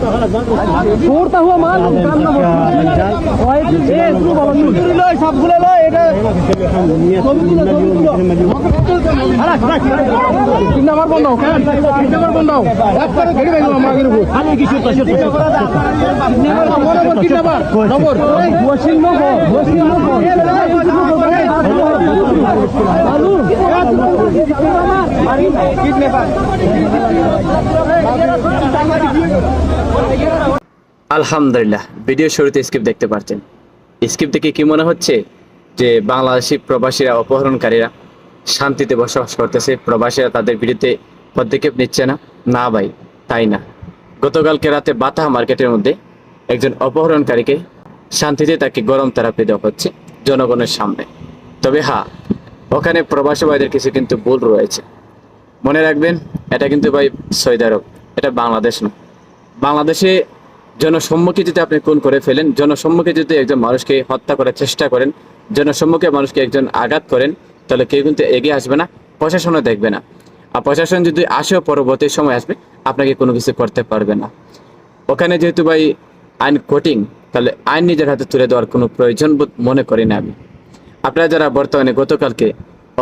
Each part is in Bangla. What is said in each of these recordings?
छोड़ता हुआ माल काम ना हो ओए ये शुरू बोलो शुरू लो सब गुले लो বন্ধ বন্ধ। একবারে গেল কিছু নাম্বার আলহামদুলিল্লাহ ভিডিও শুরুতে স্ক্রিপ্ট দেখতে পাচ্ছেন স্ক্রিপ্ট দেখে কি মনে হচ্ছে? যে বাংলাদেশি প্রবাসীরা, অপহরণকারীরা শান্তিতে বসবাস করতেছে, প্রবাসীরা তাদের বিরুদ্ধে পদক্ষেপ নিচ্ছে না। না ভাই, তাই না। গতকালকে রাতে বাতা মার্কেটের মধ্যে একজন অপহরণকারীকে শান্তিতে তাকে গরম থেরাপি দেওয়া হচ্ছে জনগণের সামনে। তবে হ্যাঁ ওখানে প্রবাসী ভাইদের কিছু কিন্তু ভুল রয়েছে। মনে রাখবেন, এটা কিন্তু ভাই সৌদি আরব, এটা বাংলাদেশ না। বাংলাদেশে জনসম্মুখে যদি আপনি খুন করে ফেলেন জনসম্মুখে যদি একজন মানুষকে হত্যা করার চেষ্টা করেন জনসম্মুখে মানুষকে একজন আঘাত করেন, তাহলে কেউ কিন্তু এগিয়ে আসবে না, প্রশাসনও দেখবে না। আর প্রশাসন যদি আসেও পরবর্তী সময় আসবে, আপনাকে কোনো কিছু করতে পারবে না। ওখানে যেহেতু ভাই আইন কোটিং তাহলে আইন নিজের হাতে তুলে দেওয়ার কোনো প্রয়োজন মনে করি না আমি। আপনারা যারা বর্তমানে গতকালকে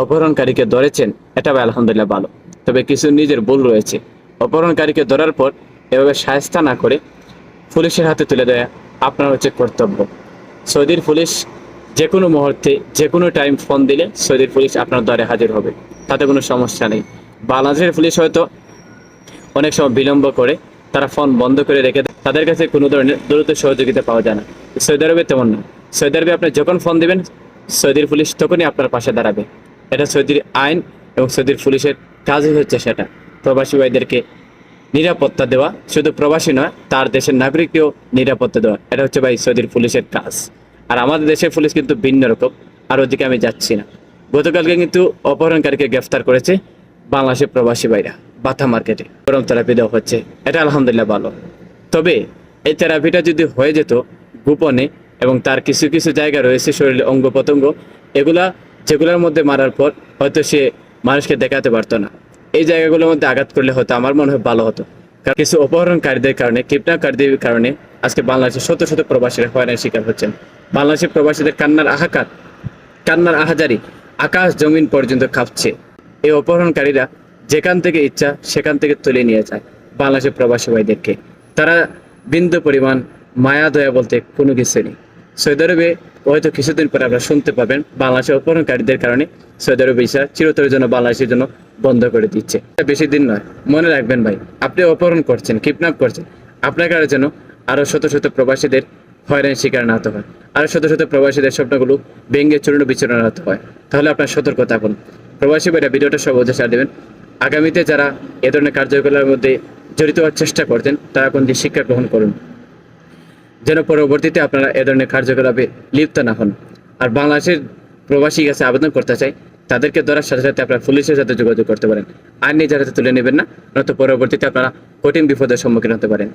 অপহরণকারীকে ধরেছেন, এটা ভাই আলহামদুলিল্লাহ ভালো। তবে কিছু নিজের ভুল রয়েছে। অপহরণকারীকে ধরার পর এভাবে সায়স্তা না করে পুলিশের হাতে তুলে দেওয়া আপনার হচ্ছে কর্তব্য। সৌদির পুলিশ যে কোনো মুহূর্তে যে কোনো টাইম ফোন দিলে সৌদির পুলিশ আপনার দ্বারে হাজির হবে। তাতে কোনো সমস্যা নেই। বাংলাদেশের পুলিশ হয়তো অনেক সময় বিলম্ব করে তারা ফোন বন্ধ করে রেখে। তাদের কাছে কোনো ধরনের দ্রুত সহযোগিতা পাওয়া যায় না। সৌদি আরবে তেমন না। সৌদি আরবে আপনি যখন ফোন দেবেন সৌদির পুলিশ তখনই আপনার পাশে দাঁড়াবে। এটা সৌদির আইন এবং সৌদির পুলিশের কাজই হচ্ছে সেটা। প্রবাসী ভাইদেরকে নিরাপত্তা দেওয়া। শুধু প্রবাসী নয়, তার দেশের নাগরিককেও নিরাপত্তা দেওয়া। এটা হচ্ছে ভাই সৌদির পুলিশের কাজ। আর আমাদের দেশের পুলিশ কিন্তু ভিন্ন রকম, আর ওদিকে আমি যাচ্ছি না। গতকালকে কিন্তু অপহরণকারীকে গ্রেফতার করেছে বাংলাদেশের প্রবাসী ভাইরা বাথা মার্কেটে। গরম থেরাপি দেওয়া হচ্ছে, এটা আলহামদুলিল্লাহ ভালো। তবে এই থেরাপিটা যদি হয়ে যেত গোপনে এবং তার কিছু কিছু জায়গা রয়েছে শরীরে অঙ্গ প্রত্যঙ্গ এগুলা যেগুলোর মধ্যে মারার পর হয়তো সে মানুষকে দেখাতে পারতো না। এই জায়গাগুলোর মধ্যে আঘাত করলে হয়তো আমার মনে হয় ভালো হতো। কারণ কিছু অপহরণকারীদের কারণে, কিডন্যাপকারীদের কারণে আজকে বাংলাদেশের শত শত প্রবাসীরা হয়রানির শিকার হচ্ছেন। বাংলাদেশের প্রবাসীদের কান্নার আহাকাত কান্নার আহাজারি, আকাশ জমিন পর্যন্ত কাঁপছে। এই অপহরণকারীরা যেখান থেকে ইচ্ছা, সেখান থেকে তুলে নিয়ে যায় বাংলাদেশের প্রবাসী ভাইদেরকে। তারা বিন্দু পরিমাণ মায়া, দয়া বলতে কোনো কিছু নেই। সৌদি আরবে হয়তো কিছুদিন পরে আপনারা শুনতে পাবেন বাংলাদেশের অপহরণকারীদের কারণে সৌদি আরব ভিসা চিরতরের জন্য বাংলাদেশের জন্য বন্ধ করে দিচ্ছে। বেশি দিন নয়, মনে রাখবেন ভাই, আপনি অপহরণ করছেন, কিডন্যাপ করছেন। আপনার কারণে যেন আরও শত শত প্রবাসীদের হয়রানির শিকার না হতে হয়। আরও শত শত প্রবাসীদের স্বপ্নগুলো ভেঙে চূর্ণ বিচূর্ণ হতে হয়। তাহলে আপনার সতর্ক থাকুন। প্রবাসী ভাইরা ভিডিওটা সব শেয়ার দেবেন। আগামীতে যারা এ ধরনের কার্যকলাপের মধ্যে জড়িত হওয়ার চেষ্টা করতেন তারা কোন শিক্ষা গ্রহণ করুন। যেন পরবর্তীতে আপনারা এ ধরনের কার্যকলাপে লিপ্ত না হন। আর বাংলাদেশের প্রবাসী কাছে আবেদন করতে চাই, তাদেরকে ধরার সাথে সাথে আপনারা পুলিশের সাথে যোগাযোগ করতে পারেন। আর নিজের তুলে নেবেন না, নয়তো পরবর্তীতে আপনারা কঠিন বিপদের সম্মুখীন হতে পারেন।